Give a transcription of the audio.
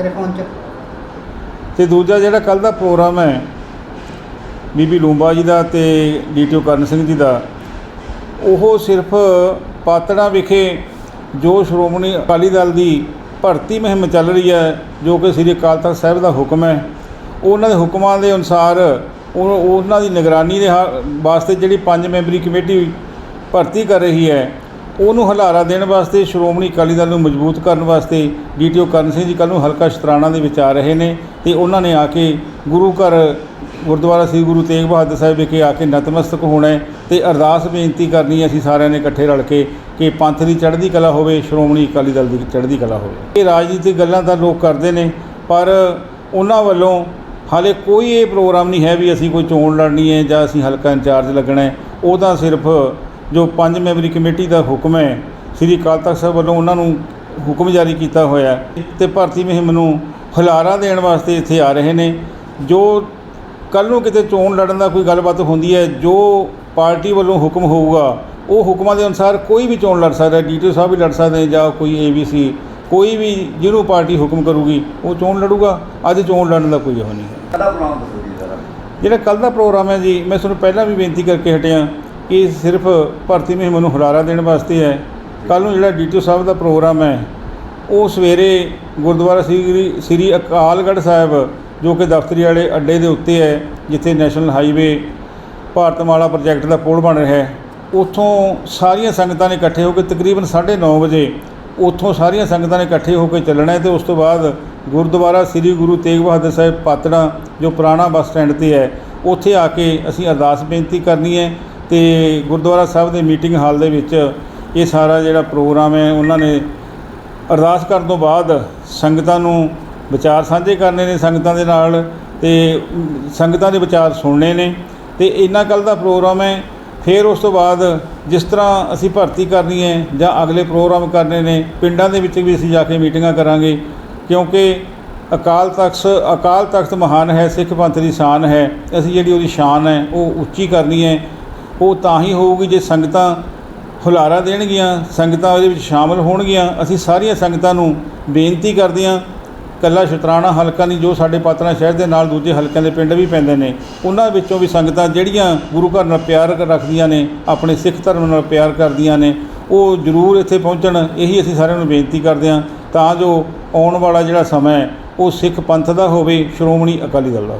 ਤੇਰੇ ਫੋਨ 'ਚ। ਤੇ ਦੂਜਾ ਜਿਹੜਾ ਕੱਲ ਦਾ ਪ੍ਰੋਗਰਾਮ ਹੈ, ਬੀਬੀ ਲੂੰਬਾ ਜੀ ਦਾ ਤੇ ਡੀਟੀਓ ਕਰਨ ਸਿੰਘ ਜੀ ਦਾ, ਉਹ ਸਿਰਫ ਪਾਤੜਾ ਵਿਖੇ ਜੋ ਸ਼੍ਰੋਮਣੀ ਅਕਾਲੀ ਦਲ ਦੀ ਭਰਤੀ ਮੁਹਿੰਮ ਚੱਲ ਰਹੀ ਹੈ, ਜੋ ਕਿ ਸ੍ਰੀ ਅਕਾਲ ਤਖਤ ਸਾਹਿਬ ਦਾ ਹੁਕਮ ਹੈ, ਉਹਨਾਂ ਦੇ ਹੁਕਮਾਂ ਦੇ ਅਨੁਸਾਰ ਉਹ, ਉਹਨਾਂ ਦੀ ਨਿਗਰਾਨੀ ਦੇ ਹਾ- ਵਾਸਤੇ ਜਿਹੜੀ ਪੰਜ ਮੈਂਬਰੀ ਕਮੇਟੀ ਭਰਤੀ ਕਰ ਰਹੀ ਹੈ ਉਹਨੂੰ ਹਲਾਰਾ ਦੇਣ ਵਾਸਤੇ ਸ਼੍ਰੋਮਣੀ ਅਕਾਲੀ ਦਲ ਨੂੰ ਮਜ਼ਬੂਤ ਕਰਨ ਵਾਸਤੇ ਡੀਟੀਓ ਕਰਨ ਸਿੰਘ ਜੀ ਕੱਲ੍ਹ ਨੂੰ ਹਲਕਾ ਸ਼ਤਰਾਣਾ ਦੇ ਵਿੱਚ ਆ ਰਹੇ ਨੇ ਤੇ ਉਹਨਾਂ ਨੇ ਆ ਕੇ ਗੁਰੂ ਘਰ ਗੁਰਦੁਆਰਾ ਸ੍ਰੀ ਗੁਰੂ ਤੇਗ ਬਹਾਦਰ ਸਾਹਿਬ ਵਿਖੇ ਆ ਕੇ ਨਤਮਸਤਕ ਹੋਣਾ ਹੈ ਤੇ ਅਰਦਾਸ ਬੇਨਤੀ ਕਰਨੀ ਹੈ ਅਸੀਂ ਸਾਰਿਆਂ ਨੇ ਇਕੱਠੇ ਰਲ ਕੇ ਕਿ ਪੰਥ ਦੀ ਚੜ੍ਹਦੀ ਕਲਾ ਹੋਵੇ, ਸ਼੍ਰੋਮਣੀ ਅਕਾਲੀ ਦਲ ਦੀ ਚੜ੍ਹਦੀ ਕਲਾ ਹੋਵੇ। ਇਹ ਰਾਜਨੀਤਿਕ ਗੱਲਾਂ ਤਾਂ ਲੋਕ ਕਰਦੇ ਨੇ, ਪਰ ਉਹਨਾਂ ਵੱਲੋਂ ਹਾਲੇ ਕੋਈ ਇਹ ਪ੍ਰੋਗਰਾਮ ਨਹੀਂ ਹੈ ਵੀ ਅਸੀਂ ਕੋਈ ਚੋਣ ਲੜਨੀ ਹੈ ਜਾਂ ਅਸੀਂ ਹਲਕਾ ਇੰਚਾਰਜ ਲੱਗਣਾ ਹੈ। ਉਹ ਤਾਂ ਸਿਰਫ ਜੋ ਪੰਜ ਮੈਂਬਰੀ ਕਮੇਟੀ ਦਾ ਹੁਕਮ ਹੈ ਸ੍ਰੀ ਅਕਾਲ ਤਖਤ ਸਾਹਿਬ ਵੱਲੋਂ ਉਹਨਾਂ ਨੂੰ ਹੁਕਮ ਜਾਰੀ ਕੀਤਾ ਹੋਇਆ ਤੇ ਭਰਤੀ ਮੁਹਿੰਮ ਨੂੰ ਹੁਲਾਰਾ ਦੇਣ ਵਾਸਤੇ ਇੱਥੇ ਆ ਰਹੇ ਨੇ। ਜੋ ਕੱਲ ਨੂੰ ਕਿਤੇ ਚੋਣ ਲੜਨ ਦਾ ਕੋਈ ਗੱਲਬਾਤ ਹੁੰਦੀ ਹੈ ਜੋ ਪਾਰਟੀ ਵੱਲੋਂ ਹੁਕਮ ਹੋਊਗਾ ਉਹ ਹੁਕਮਾਂ ਦੇ ਅਨੁਸਾਰ ਕੋਈ ਵੀ ਚੋਣ ਲੜ ਸਕਦਾ ਡੀਟੀਓ ਸਾਹਿਬ ਵੀ ਲੜ ਸਕਦੇ ਜਾਂ ਕੋਈ ਏਬੀਸੀ ਕੋਈ ਵੀ ਜਿਹਨੂੰ ਪਾਰਟੀ ਹੁਕਮ ਕਰੂਗੀ ਉਹ ਚੋਣ ਲੜੂਗਾ। ਅੱਜ ਚੋਣ ਲੜਨ ਦਾ ਕੋਈ ਉਹ ਨਹੀਂ ਹੈ। ਜਿਹੜਾ ਕੱਲ ਦਾ ਪ੍ਰੋਗਰਾਮ ਹੈ ਜੀ ਮੈਂ ਤੁਹਾਨੂੰ ਪਹਿਲਾਂ ਵੀ ਬੇਨਤੀ ਕਰਕੇ ਹਟਿਆ। ਇਹ ਸਿਰਫ ਭਰਤੀ ਮੁਹਿੰਮ ਨੂੰ ਹੁਲਾਰਾ ਦੇਣ ਵਾਸਤੇ ਹੈ। ਕੱਲ ਨੂੰ ਜਿਹੜਾ ਡੀਟੀਓ ਸਾਹਿਬ ਦਾ ਪ੍ਰੋਗਰਾਮ ਹੈ, ਉਹ ਸਵੇਰੇ ਗੁਰਦੁਆਰਾ ਸ੍ਰੀ ਸ੍ਰੀ ਅਕਾਲਗੜ੍ਹ ਸਾਹਿਬ, ਜੋ ਕਿ ਦਫ਼ਤਰੀ ਵਾਲੇ ਅੱਡੇ ਦੇ ਉੱਤੇ ਹੈ, ਜਿੱਥੇ ਨੈਸ਼ਨਲ ਹਾਈਵੇ ਭਾਰਤਮਾਲਾ ਪ੍ਰੋਜੈਕਟ ਦਾ ਪੁਲ ਬਣ ਰਿਹਾ ਹੈ, ਉੱਥੋਂ ਸਾਰੀਆਂ ਸੰਗਤਾਂ ਨੇ ਇਕੱਠੇ ਹੋ ਕੇ ਤਕਰੀਬਨ 9:30 ਵਜੇ ਉੱਥੋਂ ਸਾਰੀਆਂ ਸੰਗਤਾਂ ਨੇ ਇਕੱਠੇ ਹੋ ਕੇ ਚੱਲਣਾ ਹੈ ਤੇ ਉਸ ਤੋਂ ਬਾਅਦ ਗੁਰਦੁਆਰਾ ਸ੍ਰੀ ਗੁਰੂ ਤੇਗ ਬਹਾਦਰ ਸਾਹਿਬ ਪਾਤੜਾ, ਜੋ ਪੁਰਾਣਾ ਬੱਸ ਸਟੈਂਡ ਤੇ ਹੈ, ਉੱਥੇ ਆ ਕੇ ਅਸੀਂ ਅਰਦਾਸ ਬੇਨਤੀ ਕਰਨੀ ਹੈ ਤੇ ਗੁਰਦੁਆਰਾ ਸਾਹਿਬ ਦੇ ਮੀਟਿੰਗ ਹਾਲ ਦੇ ਵਿੱਚ ਇਹ ਸਾਰਾ ਜਿਹੜਾ ਪ੍ਰੋਗਰਾਮ ਹੈ, ਉਹਨਾਂ ਨੇ ਅਰਦਾਸ ਕਰਨ ਤੋਂ ਬਾਅਦ ਸੰਗਤਾਂ ਨੂੰ ਵਿਚਾਰ ਸਾਂਝੇ ਕਰਨੇ ਨੇ ਸੰਗਤਾਂ ਦੇ ਨਾਲ ਤੇ ਸੰਗਤਾਂ ਦੇ ਵਿਚਾਰ ਸੁਣਨੇ ਨੇ ਤੇ ਇੰਨਾ ਕੱਲ ਦਾ ਪ੍ਰੋਗਰਾਮ ਹੈ, ਫਿਰ ਉਸ ਤੋਂ ਬਾਅਦ ਜਿਸ ਤਰ੍ਹਾਂ ਅਸੀਂ ਭਰਤੀ ਕਰਨੀ ਹੈ ਜਾਂ ਅਗਲੇ ਪ੍ਰੋਗਰਾਮ ਕਰਨੇ ਨੇ, ਪਿੰਡਾਂ ਦੇ ਵਿੱਚ ਵੀ ਅਸੀਂ ਜਾ ਕੇ ਮੀਟਿੰਗਾਂ ਕਰਾਂਗੇ, ਕਿਉਂਕਿ ਅਕਾਲ ਤਖਤ ਅਕਾਲ ਤਖਤ ਮਹਾਨ ਹੈ, ਸਿੱਖ ਪੰਥ ਦੀ ਸ਼ਾਨ ਹੈ, ਅਸੀਂ ਜਿਹੜੀ ਉਹਦੀ ਸ਼ਾਨ ਹੈ, ਉਹ ਉੱਚੀ ਕਰਨੀ ਹੈ ਉਹ ਤਾਂ ਹੀ ਹੋਊਗੀ ਜੇ ਸੰਗਤਾਂ ਹੁਲਾਰਾ ਦੇਣਗੀਆਂ, ਸੰਗਤਾਂ ਉਹਦੇ ਵਿੱਚ ਸ਼ਾਮਲ ਹੋਣਗੀਆਂ। ਅਸੀਂ ਸਾਰੀਆਂ ਸੰਗਤਾਂ ਨੂੰ ਬੇਨਤੀ ਕਰਦੇ ਹਾਂ ਕੱਲਾ ਸ਼ਤਰਾਣਾ ਹਲਕਾ ਨਹੀਂ, ਜੋ ਸਾਡੇ ਪਾਤਨਾ ਸ਼ਹਿਰ ਦੇ ਨਾਲ ਦੂਜੇ ਹਲਕਿਆਂ ਦੇ ਪਿੰਡ ਵੀ ਪੈਂਦੇ ਨੇ, ਉਹਨਾਂ ਵਿੱਚੋਂ ਵੀ ਸੰਗਤਾਂ ਜਿਹੜੀਆਂ ਗੁਰੂ ਘਰ ਨਾਲ ਪਿਆਰ ਰੱਖਦੀਆਂ ਨੇ, ਆਪਣੇ ਸਿੱਖ ਧਰਮ ਨਾਲ ਪਿਆਰ ਕਰਦੀਆਂ ਨੇ, ਉਹ ਜ਼ਰੂਰ ਇੱਥੇ ਪਹੁੰਚਣ, ਇਹੀ ਅਸੀਂ ਸਾਰਿਆਂ ਨੂੰ ਬੇਨਤੀ ਕਰਦੇ ਹਾਂ। ਤਾਂ ਜੋ ਆਉਣ ਵਾਲਾ ਜਿਹੜਾ ਸਮਾਂ ਹੈ, ਉਹ ਸਿੱਖ ਪੰਥ ਦਾ ਹੋਵੇ, ਸ਼੍ਰੋਮਣੀ ਅਕਾਲੀ ਦਲ ਦਾ